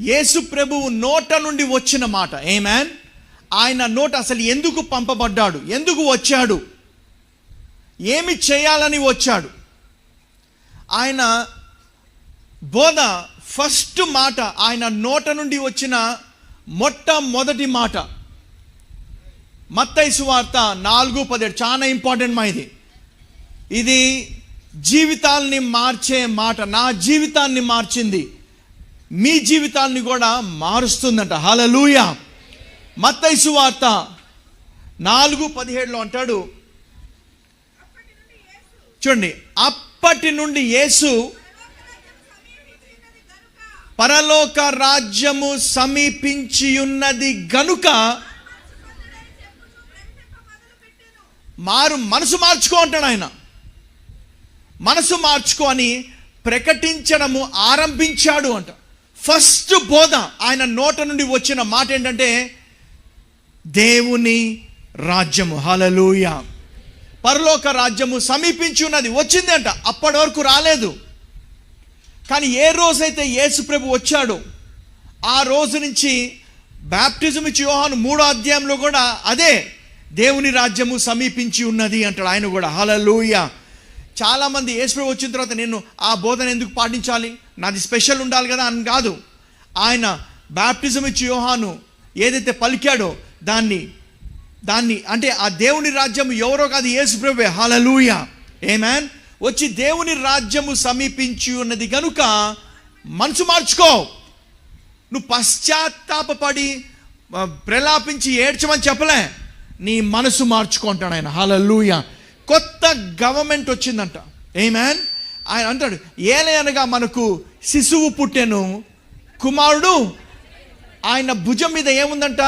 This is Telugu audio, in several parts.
యేసు ప్రభువు నోట నుండి వచ్చిన మాట. ఏమాన్ ఆయన నోట అసలు ఎందుకు పంపబడ్డాడు? ఎందుకు వచ్చాడు? ఏమి చేయాలని వచ్చాడు? ఆయన బోధ ఫస్ట్ మాట ఆయన నోట నుండి వచ్చిన మొట్టమొదటి మాట. మత్తైసు వార్త నాలుగు పదిహేడు. చాలా ఇంపార్టెంట్ మా ఇది. ఇది జీవితాల్ని మార్చే మాట. నా జీవితాన్ని మార్చింది. మీ జీవితాన్ని కూడా మారుస్తుందంట. హలలూయ మత్తైసు వార్త నాలుగు పదిహేడులో అంటాడు. చూడండి అప్పటి నుండి యేసు పరలోక రాజ్యము సమీపించి ఉన్నది గనుక మారు మనసు మార్చుకో అంటాడు ఆయన. మనసు మార్చుకో అని ప్రకటించడము ఆరంభించాడు అంట. ఫస్ట్ బోధ ఆయన నోట నుండి వచ్చిన మాట ఏంటంటే దేవుని రాజ్యము. హలలుయ పరలోక రాజ్యము సమీపించి ఉన్నది. వచ్చింది అంట అప్పటి వరకు రాలేదు. కానీ ఏ రోజైతే యేసుప్రభు వచ్చాడు వచ్చాడో ఆ రోజు నుంచి బ్యాప్టిజం ఇచ్చి యోహాను మూడో అధ్యాయంలో కూడా అదే దేవుని రాజ్యము సమీపించి ఉన్నది అంటాడు ఆయన కూడా. హలలుయ చాలామంది యేసు వచ్చిన తర్వాత నేను ఆ బోధన ఎందుకు పాటించాలి? నాది స్పెషల్ ఉండాలి కదా అని కాదు. ఆయన బ్యాప్టిజం ఇచ్చి యోహాను ఏదైతే పలికాడో దాన్ని దాన్ని అంటే ఆ దేవుని రాజ్యం ఎవరో కాదు యేసు ప్రభువే హలలుయ ఏమాన్ వచ్చి దేవుని రాజ్యము సమీపించి ఉన్నది గనుక మనసు మార్చుకో. నువ్వు పశ్చాత్తాపడి ప్రలాపించి ఏడ్చమని చెప్పలే. నీ మనసు మార్చుకుంటాడు ఆయన. హలలుయ కొత్త గవర్నమెంట్ వచ్చిందంట. ఏమాన్ ఆయన అంటాడు ఏలయనగా మనకు శిశువు పుట్టెను. కుమారుడు ఆయన భుజం మీద ఏముందంట?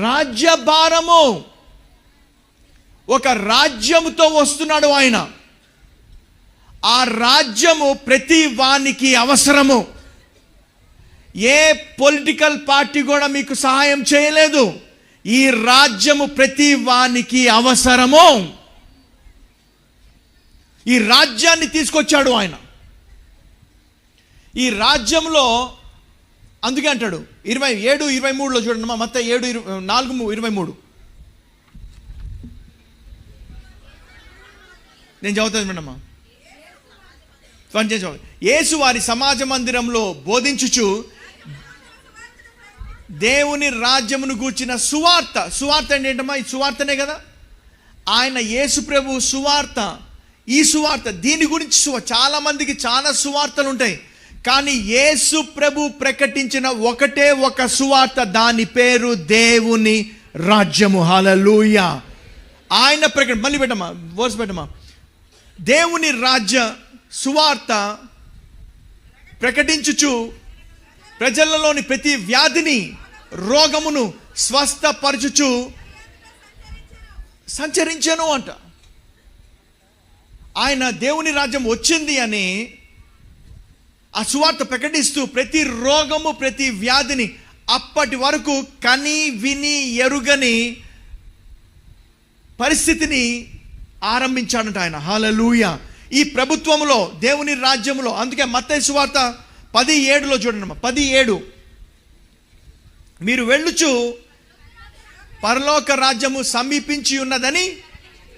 రాజ్యభారము. ఒక రాజ్యముతో వస్తున్నాడు ఆయన. ఆ రాజ్యము ప్రతి వానికి అవసరము. ఏ పొలిటికల్ పార్టీ కూడా మీకు సహాయం చేయలేదు. ఈ రాజ్యము ప్రతి వానికి అవసరము. ఈ రాజ్యాన్ని తీసుకొచ్చాడు ఆయన. ఈ రాజ్యంలో అందుకే అంటాడు ఇరవై ఏడు ఇరవై మూడులో చూడండి మా మొత్తం ఏడు ఇరవై నాలుగు ఇరవై మూడు. నేను చదువుతాను వినమ్మా చేసి యేసు వారి సమాజ మందిరంలో బోధించుచు దేవుని రాజ్యమును గూర్చిన సువార్త సువార్త అంటే ఏంటమ్మా? ఈ సువార్తనే కదా? ఆయన యేసు ప్రభు సువార్త ఈ సువార్త దీని గురించి సు- చాలా మందికి చాలా సువార్తలు ఉంటాయి. కానీ యేసు ప్రభు ప్రకటించిన ఒకటే ఒక సువార్త దాని పేరు దేవుని రాజ్యము. హలలుయ ఆయన ప్రకటన మళ్ళీ పెట్టమా వర్స్ పెట్టమా దేవుని రాజ్య సువార్త ప్రకటించుచు ప్రజలలోని ప్రతి వ్యాధిని రోగమును స్వస్థపరచుచు సంచరించను అంట. ఆయన దేవుని రాజ్యం వచ్చింది అని ఆ సువార్త ప్రకటిస్తూ ప్రతి రోగము ప్రతి వ్యాధిని అప్పటి వరకు కని విని ఎరుగని పరిస్థితిని ఆరంభించాడంట ఆయన. హాలలూయ ఈ ప్రభుత్వంలో దేవుని రాజ్యంలో అందుకే మత్తయి సువార్త పది ఏడులో చూడండి పది ఏడు మీరు వెళ్ళుచు పరలోక రాజ్యము సమీపించి ఉన్నదని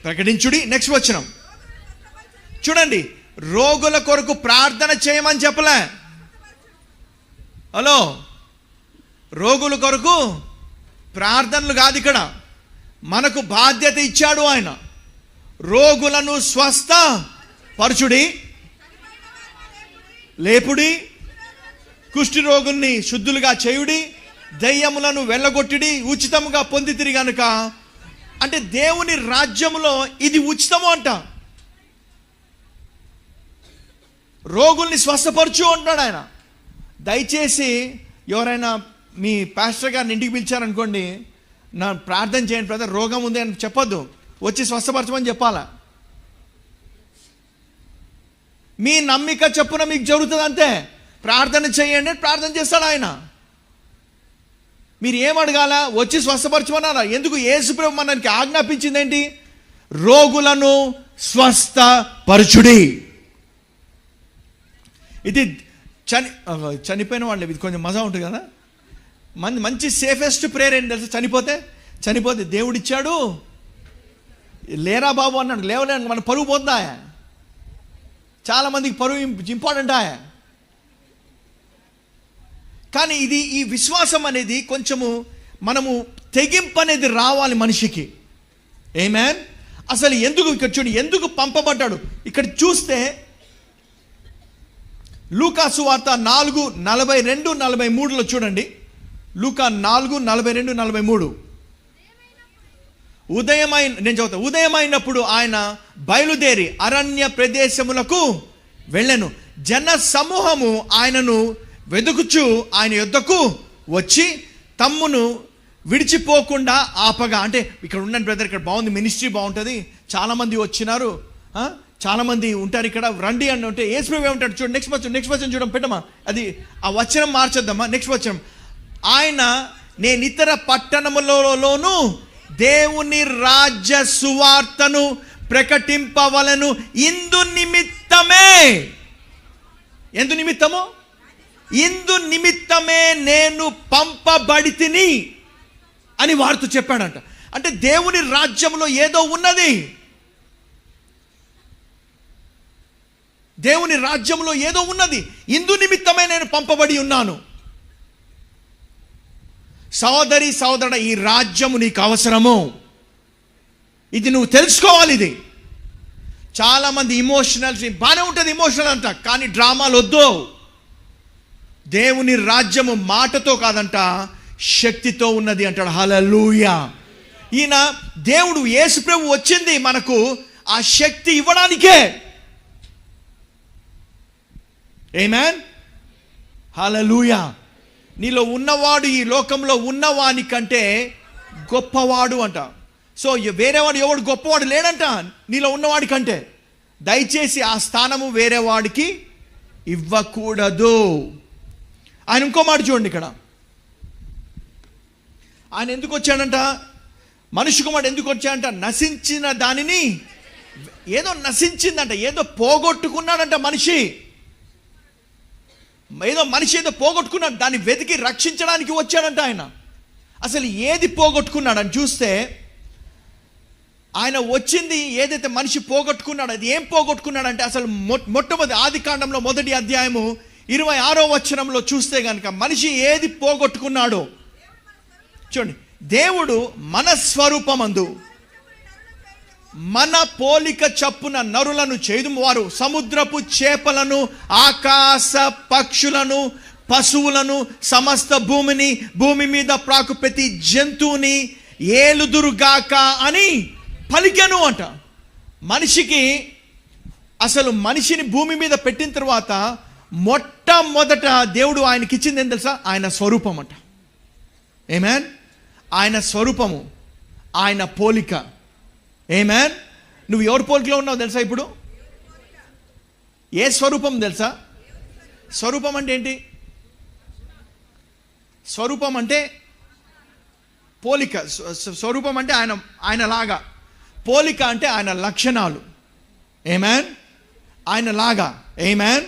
ప్రకటించుడి. నెక్స్ట్ వచ్చినాం చూడండి రోగుల కొరకు ప్రార్థన చేయమని చెప్పలే. హలో? రోగుల కొరకు ప్రార్థనలు కాదు ఇక్కడ. మనకు బాధ్యత ఇచ్చాడు ఆయన. రోగులను స్వస్థ పరుచుడి లేపుడి కుష్టి రోగుల్ని శుద్ధులుగా చేయుడి దయ్యములను వెళ్ళగొట్టిడి ఉచితముగా పొందితిరి గనుక. అంటే దేవుని రాజ్యములో ఇది ఉచితము అంట. రోగుల్ని స్వస్థపరచు అంటున్నాడు ఆయన. దయచేసి ఎవరైనా మీ పాస్టర్ గారిని ఇంటికి పిలిచారనుకోండి నా ప్రార్థన చేయండి బ్రదర్ రోగం ఉంది అని చెప్పొద్దు. వచ్చి స్వస్థపరచమని చెప్పాలా? మీ నమ్మిక చెప్పున మీకు జరుగుతుంది అంతే. ప్రార్థన చేయండి ప్రార్థన చేస్తాడు ఆయన. మీరు ఏం అడగాల? వచ్చి స్వస్థపరచమన్నారా? ఎందుకు ఏసుప్రభు మనకి ఆజ్ఞాపించింది ఏంటి? రోగులను స్వస్థపరచుడి. ఇది చని చనిపోయిన వాళ్ళు. ఇది కొంచెం మజా ఉంటుంది కదా? మంచి మంచి సేఫెస్ట్ ప్రేయర్ ఏంటి తెలుసు? చనిపోతే? చనిపోతే దేవుడిచ్చాడు లేరా బాబు అన్నాడు. లేవలే మన పరువు పోతుందా చాలామందికి పరువు ఇంపార్టెంట్ ఆయా? కానీ ఇది ఈ విశ్వాసం అనేది కొంచెము మనము తెగింపు అనేది రావాలి మనిషికి. ఏమేన్ అసలు ఎందుకు ఇక్కడ చూడు ఎందుకు పంపబడ్డాడు? ఇక్కడ చూస్తే లూకాసు వార్త నాలుగు నలభై రెండు నలభై మూడులో చూడండి. లూకా నాలుగు నలభై రెండు నలభై మూడు. ఉదయమైన నేను చదువుతా. ఉదయమైనప్పుడు ఆయన బయలుదేరి అరణ్య ప్రదేశములకు వెళ్ళాను. జన సమూహము ఆయనను వెతుకుచు ఆయన యుద్ధకు వచ్చి తమ్మును విడిచిపోకుండా ఆపగా. అంటే ఇక్కడ ఉండండి బ్రదర్ ఇక్కడ బాగుంది మినిస్ట్రీ బాగుంటుంది. చాలామంది వచ్చినారు. చాలామంది ఉంటారు ఇక్కడ. రండి అని ఉంటే ఏసుప్రభు ఏమంటాడు చూడు నెక్స్ట్ వచ్చం నెక్స్ట్ వచ్చిన చూడడం పెట్టమా? అది ఆ వచనం మార్చేద్దామా? నెక్స్ట్ వచనం. ఆయన నేను ఇతర పట్టణములలోను దేవుని రాజ్య సువార్తను ప్రకటింపవలను ఇందు నిమిత్తమే. ఎందు నిమిత్తము? ఇందు నిమిత్తమే నేను పంపబడితిని అని వారితో చెప్పాడంట. అంటే దేవుని రాజ్యంలో ఏదో ఉన్నది. దేవుని రాజ్యంలో ఏదో ఉన్నది. ఇందు నిమిత్తమే నేను పంపబడి ఉన్నాను. సోదరి సోదరుడ ఈ రాజ్యము నీకు అవసరము. ఇది నువ్వు తెలుసుకోవాలి ఇది. చాలామంది ఇమోషనల్స్ బాగానే ఉంటుంది ఇమోషనల్ అంట కానీ డ్రామాలు వద్దు. దేవుని రాజ్యము మాటతో కాదంట శక్తితో ఉన్నది అంటాడు. హలలుయా ఈయన దేవుడు యేసుప్రభు వచ్చింది మనకు ఆ శక్తి ఇవ్వడానికే. ఏమేన్ హలలుయా నీలో ఉన్నవాడు ఈ లోకంలో ఉన్నవాని కంటే గొప్పవాడు అంట. సో వేరేవాడు ఎవడు గొప్పవాడు లేడంట నీలో ఉన్నవాడి కంటే. దయచేసి ఆ స్థానము వేరే వాడికి ఇవ్వకూడదు. ఆయన ఇంకో మాట చూడండి ఇక్కడ. ఆయన ఎందుకు వచ్చాడంట? మనిషి కుమారుడు ఎందుకు వచ్చాడంట? నశించిన దానిని ఏదో నశించిందంట ఏదో పోగొట్టుకున్నాడంట మనిషి. ఏదో మనిషి ఏదో పోగొట్టుకున్నాడు దాన్ని వెతికి రక్షించడానికి వచ్చాడంట ఆయన. అసలు ఏది పోగొట్టుకున్నాడని చూస్తే ఆయన వచ్చింది ఏదైతే మనిషి పోగొట్టుకున్నాడో అది ఏం పోగొట్టుకున్నాడంటే అసలు మొట్టమొదటి ఆది కాండంలో మొదటి అధ్యాయము ఇరవై ఆరో వచనంలో చూస్తే కనుక మనిషి ఏది పోగొట్టుకున్నాడో చూడండి దేవుడు మన స్వరూపమందు మన పోలిక చప్పున నరులను చేదుము వారు. సముద్రపు చేపలను ఆకాశ పక్షులను పశువులను సమస్త భూమిని భూమి మీద ప్రాకు ప్రతి జంతువుని ఏలుదురుగాక అని పలికెను అంట. మనిషికి అసలు మనిషిని భూమి మీద పెట్టిన తర్వాత మొట్టమొదట దేవుడు ఆయనకి ఇచ్చింది ఏం తెలుసా? ఆయన స్వరూపం అంట. ఏమేన్ ఆయన స్వరూపము ఆయన పోలిక. ఏమేన్ నువ్వు ఎవరి పోలికలో ఉన్నావు తెలుసా ఇప్పుడు? ఏ స్వరూపం తెలుసా? స్వరూపం అంటే ఏంటి? స్వరూపం అంటే పోలిక. స్వ- స్వరూపం అంటే ఆయన ఆయన లాగా పోలిక అంటే ఆయన లక్షణాలు. ఏమేన్ ఆయన లాగా ఏమేన్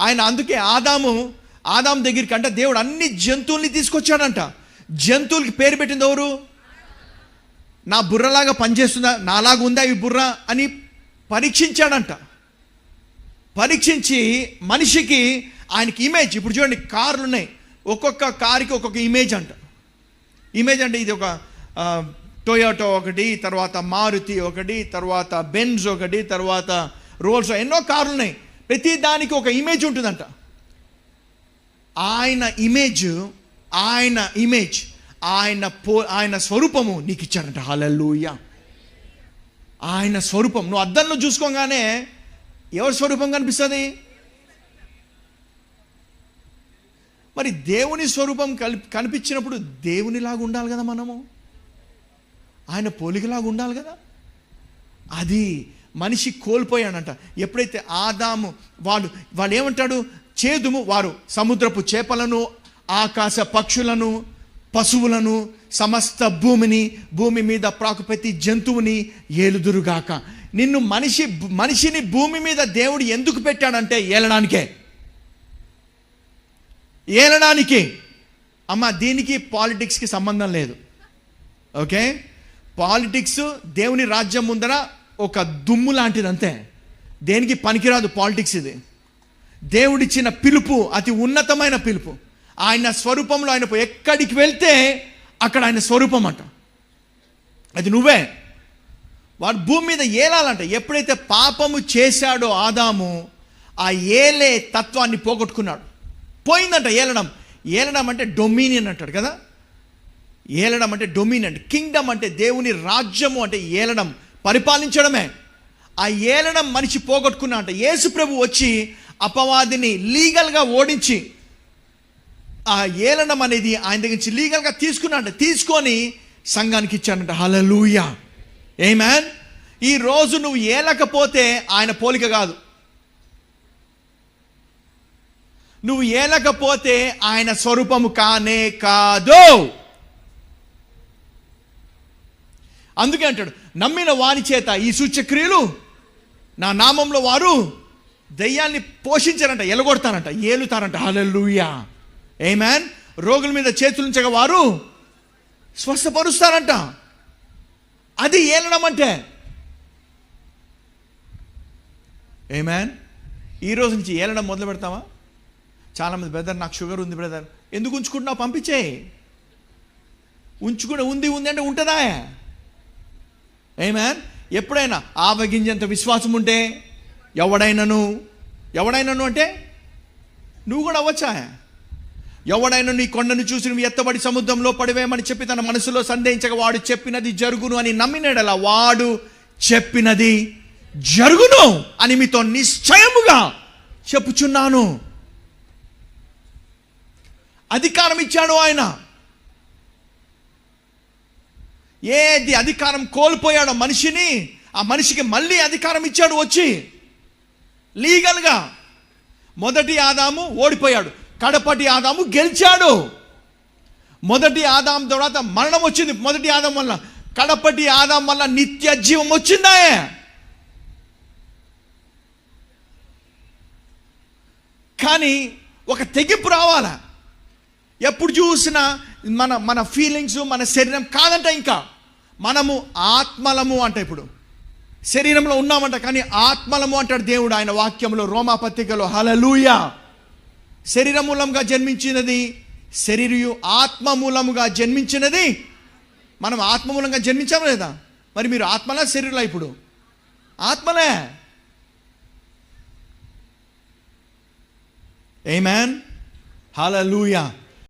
ఆయన అందుకే ఆదాము ఆదాం దగ్గరికి అంటే దేవుడు అన్ని జంతువుల్ని తీసుకొచ్చాడంట. జంతువులకి పేరు పెట్టింది ఎవరు? నా బుర్రలాగా పనిచేస్తుందా? నాలాగా ఉందా ఈ బుర్ర అని పరీక్షించాడంట. పరీక్షించి మనిషికి ఆయనకి ఇమేజ్ ఇప్పుడు చూడండి కార్లు ఉన్నాయి ఒక్కొక్క కారుకి ఒక్కొక్క ఇమేజ్ అంట. ఇమేజ్ అంటే ఇది ఒక టొయోటో ఒకటి తర్వాత మారుతి ఒకటి తర్వాత బెంజ్ ఒకటి తర్వాత రోల్స్ ఎన్నో కార్లు ఉన్నాయి ప్రతి దానికి ఒక ఇమేజ్ ఉంటుందంట. ఆయన ఇమేజ్ ఆయన ఇమేజ్ ఆయన పో ఆయన స్వరూపము నీకు ఇచ్చారంట హలలుయ ఆయన స్వరూపం. నువ్వు అద్దంలో చూసుకోగానే ఎవరి స్వరూపం కనిపిస్తుంది? మరి దేవుని స్వరూపం కలిపి కనిపించినప్పుడు దేవునిలాగా ఉండాలి కదా మనము? ఆయన పోలికలాగా ఉండాలి కదా? అది మనిషి కోల్పోయాడంట. ఎప్పుడైతే ఆదాము వాడు వాడు ఏమంటాడు చేదుము వారు సముద్రపు చేపలను ఆకాశ పక్షులను పశువులను సమస్త భూమిని భూమి మీద ప్రాకు ప్రతి జంతువుని ఏలుదురుగాక. నిన్ను మనిషి మనిషిని భూమి మీద దేవుడు ఎందుకు పెట్టాడంటే ఏలడానికే. ఏలడానికి. అమ్మ దీనికి పాలిటిక్స్కి సంబంధం లేదు. ఓకే? పాలిటిక్స్ దేవుని రాజ్యం ముందర ఒక దుమ్ము లాంటిది అంతే దేనికి పనికిరాదు పాలిటిక్స్ ఇది. దేవుడిచ్చిన పిలుపు అతి ఉన్నతమైన పిలుపు. ఆయన స్వరూపంలో ఆయన ఎక్కడికి వెళ్తే అక్కడ ఆయన స్వరూపం అంట. అది నువ్వే. వాడు భూమి మీద ఏలాలంట. ఎప్పుడైతే పాపము చేశాడో ఆదాము ఆ ఏలే తత్వాన్ని పోగొట్టుకున్నాడు. పోయిందంట ఏలడం. ఏలడం అంటే డొమినియన్ అంటాడు కదా? ఏలడం అంటే డొమినియన్ కింగ్డమ్ అంటే దేవుని రాజ్యము అంటే ఏలడం. పరిపాలించడమే. ఆ ఏలడం మనిషి పోగొట్టుకున్నా అంట యేసు ప్రభు వచ్చి అపవాదిని లీగల్గా ఓడించి ఆ ఏలనం అనేది ఆయన దగ్గర నుంచి లీగల్గా తీసుకున్నాడు తీసుకొని సంఘానికి ఇచ్చాడంట. హలలుయా ఏమాన్? ఈ రోజు నువ్వు ఏలకపోతే ఆయన పోలిక కాదు. నువ్వు ఏలకపోతే ఆయన స్వరూపము కానే కాదు. అందుకే అంటాడు నమ్మిన వాని చేత ఈ సూచ్యక్రియలు నా నామంలో వారు దయ్యాన్ని పోషించారంట ఎలగొడతారంట ఏలుతారంట. హలలుయా ఏమాన్ రోగుల మీద చేతులుంచక వారు స్వస్థపరుస్తారంట. అది ఏలడం అంటే. ఏమాన్ ఈ రోజు నుంచి ఏలడం మొదలు పెడతావా? చాలామంది బ్రదర్ నాకు షుగర్ ఉంది బ్రదర్. ఎందుకు ఉంచుకుంటున్నావు? పంపించేయి ఉంచుకుని ఉంది ఉంది అంటే ఉంటుందా? ఏమాన్ ఎప్పుడైనా ఆవగింజంత విశ్వాసం ఉంటే ఎవడైనను? ఎవడైనను అంటే నువ్వు కూడా అవ్వచ్చా? ఎవడైనా నీ కొండను చూసి నువ్వు ఎత్తబడి సముద్రంలో పడివేమని చెప్పి తన మనసులో సందేహించక వాడు చెప్పినది జరుగును అని నమ్మినాడలా వాడు చెప్పినది జరుగును అని మీతో నిశ్చయముగా చెప్పుచున్నాను. అధికారం ఇచ్చాడు ఆయన. ఏది అధికారం కోల్పోయాడో మనిషిని ఆ మనిషికి మళ్ళీ అధికారం ఇచ్చాడు వచ్చి. లీగల్గా మొదటి ఆదాము ఓడిపోయాడు. కడపటి ఆదాము గెలిచాడు. మొదటి ఆదాం తర్వాత మరణం వచ్చింది. మొదటి ఆదాం వల్ల కడపటి ఆదాం వల్ల నిత్య జీవం వచ్చిందాయే కానీ ఒక తెగింపు రావాలా? ఎప్పుడు చూసినా మన మన ఫీలింగ్స్ మన శరీరం కాదంట ఇంకా. మనము ఆత్మలము అంట ఇప్పుడు. శరీరంలో ఉన్నామంట కానీ ఆత్మలము అంటాడు దేవుడు ఆయన వాక్యంలో రోమా పత్రికలో. శరీర మూలంగా జన్మించినది శరీరయు ఆత్మ మూలముగా జన్మించినది. మనం ఆత్మ మూలంగా జన్మించాము లేదా? మరి మీరు ఆత్మలా శరీరంలో ఇప్పుడు? ఆత్మలే. ఏ మ్యాన్ హాలూయా